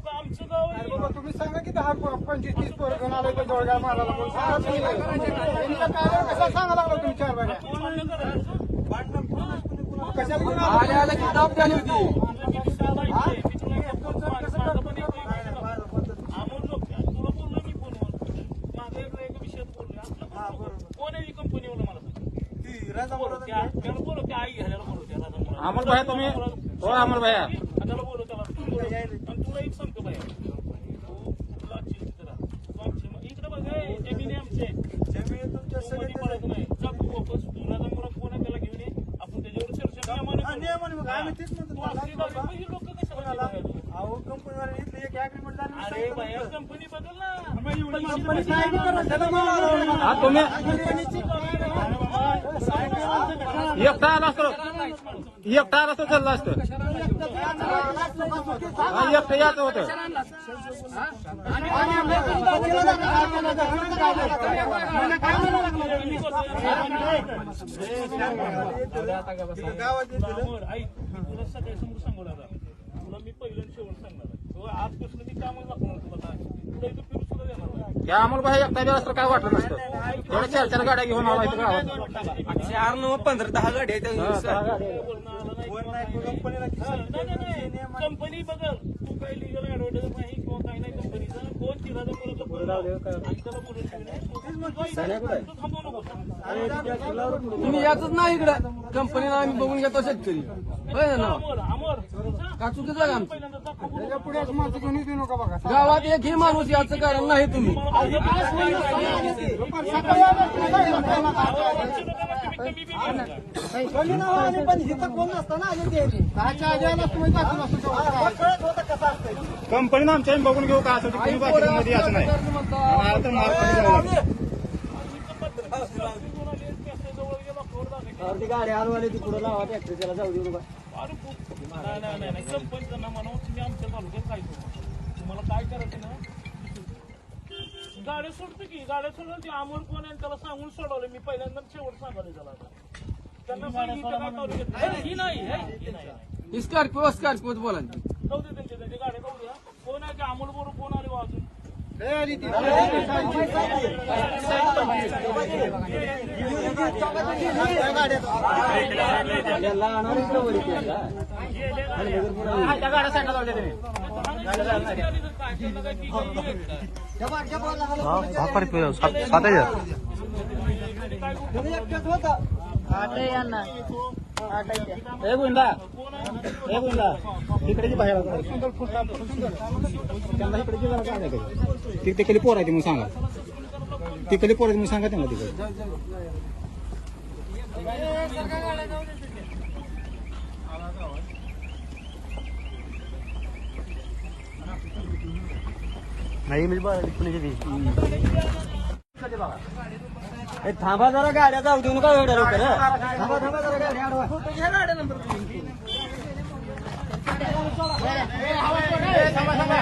तुम्ही सांगा की दहा पंचवीस तीस पोरं घेऊन आले ते जोडगाव मारायला म्हणून सांगा तुम्ही. यांचा कसा सांगा लागला तुम्ही चार बाऱ्या कशाला घेऊन आले दाब झाली होती तुझं मी साधा इथे. मी तुला एक बोलतो, माझं- माझं पण एक विषय होता. अमोल लोक, तुला बोललो मी फोनवर. माझं एक एक विषयात बोललो. आपलं हा, बोललो. बरोबर. कोण आहे ही कंपनीवाला मला सांग. ती राजा बोलव, बोलत त्या- त्याला बोलव, त्या आई घ्यायला बोलव, त्या राजा मुलाला. अमोल भैया तुम्ही हो अमोल भैया त्याला बोलव, त्याला बोलव. आणि तुला एक सांगतो भैया. तू कुठला चिल तिथं राहा. तू आमची- इकडे बघ, हे जमीन आहे आमची. जमीन तुमच्या तू सगळ्या मध्ये पडत नाही. जा तू वापस. तू राजा मुला कोण आहे त्याला घेऊन ये. आपण त्याच्यावर चर्चा नियमाने हा, करू. नियमाने मग आम्ही तेच म्हणतो तू तुम्हाला. असली गाडी, मग ही लोकं कशाला कोणाला? घेऊन येतात? अहो कंपनीवाले इथले एक ऍग्रीमेंट झालं मी अरे सांगतो भैया तुमचं. कंपनी बदल ना कंपनी काय बी करा, त्याला मला- हा तुम्ही कंपनीची- एकटा आला असतो एकटा आला असतो चाललं असतं हा, एकटं याचं होतं गावात येते तुला मी पहिल्यांदा शेवट सांगणार आहे. तुला आजपासून मी कामच दाखवणार तुला काय तुला इथं फिरू सुद्धा देणार नाही. त्या अमोल भाई एकटा असतं काय वाटलं नसतं एवढ्या चार चार गाड्या घेऊन आला इथं गावात चार नऊ पंधरा दहा आहेत हा, गाड्या. हा, नाही. कंपनी बघल तू काही लिगल ऍडव्हर्टाईज नाही किंवा काही नाही कंपनीचं तुम्ही यातच नाही इकडं. कंपनीला आम्ही बघून घेतो शेतकरी. होय ना का चुकीचं काम पुढे माणूस याचं कारण नाही तुम्ही. ना कंपनीनं आमच्या बघून घेऊ का असं मध्ये याचं नाही मला तर मार खाली जावं लागेल. गाडी हलवाली ती पुढे लावा ट्रॅक्टर त्याला जाऊ देऊ नका अरे पु- नाही नाही नाही नाही कंपनीचं ना म्हणून तुम्ही आमच्या तालुक्यात काय करू तुम्हाला काय करायचं ना गाड्या सोडतो की गाड्या सोडलं ते अमोल कोण आहे त्याला सांगून सोडवलं मी पहिल्यांदा शेवट सांगायला त्याला. त्यांना स्कॉर्पिओ स्कॉर्पिओ बोला जाऊ दे त्यांच्या गाड्या जाऊ द्या कोण आहे ते अमोल बरोबर भाकर लय आली ती. त्या आठ हा, तिकडे काय ती काही बाहेर. त्यांना इकडे काही. तिकडे पोर आहे ती म्हणून सांगा. तिकडे पोर आहे म्हणून सांगा त्यांना तिकडे. थांबा जरा गाड्या जाऊ देऊ नका एवढ्या लवकर थांबा थांबा जरा गाड्या अडवा. थांबा, थांबा.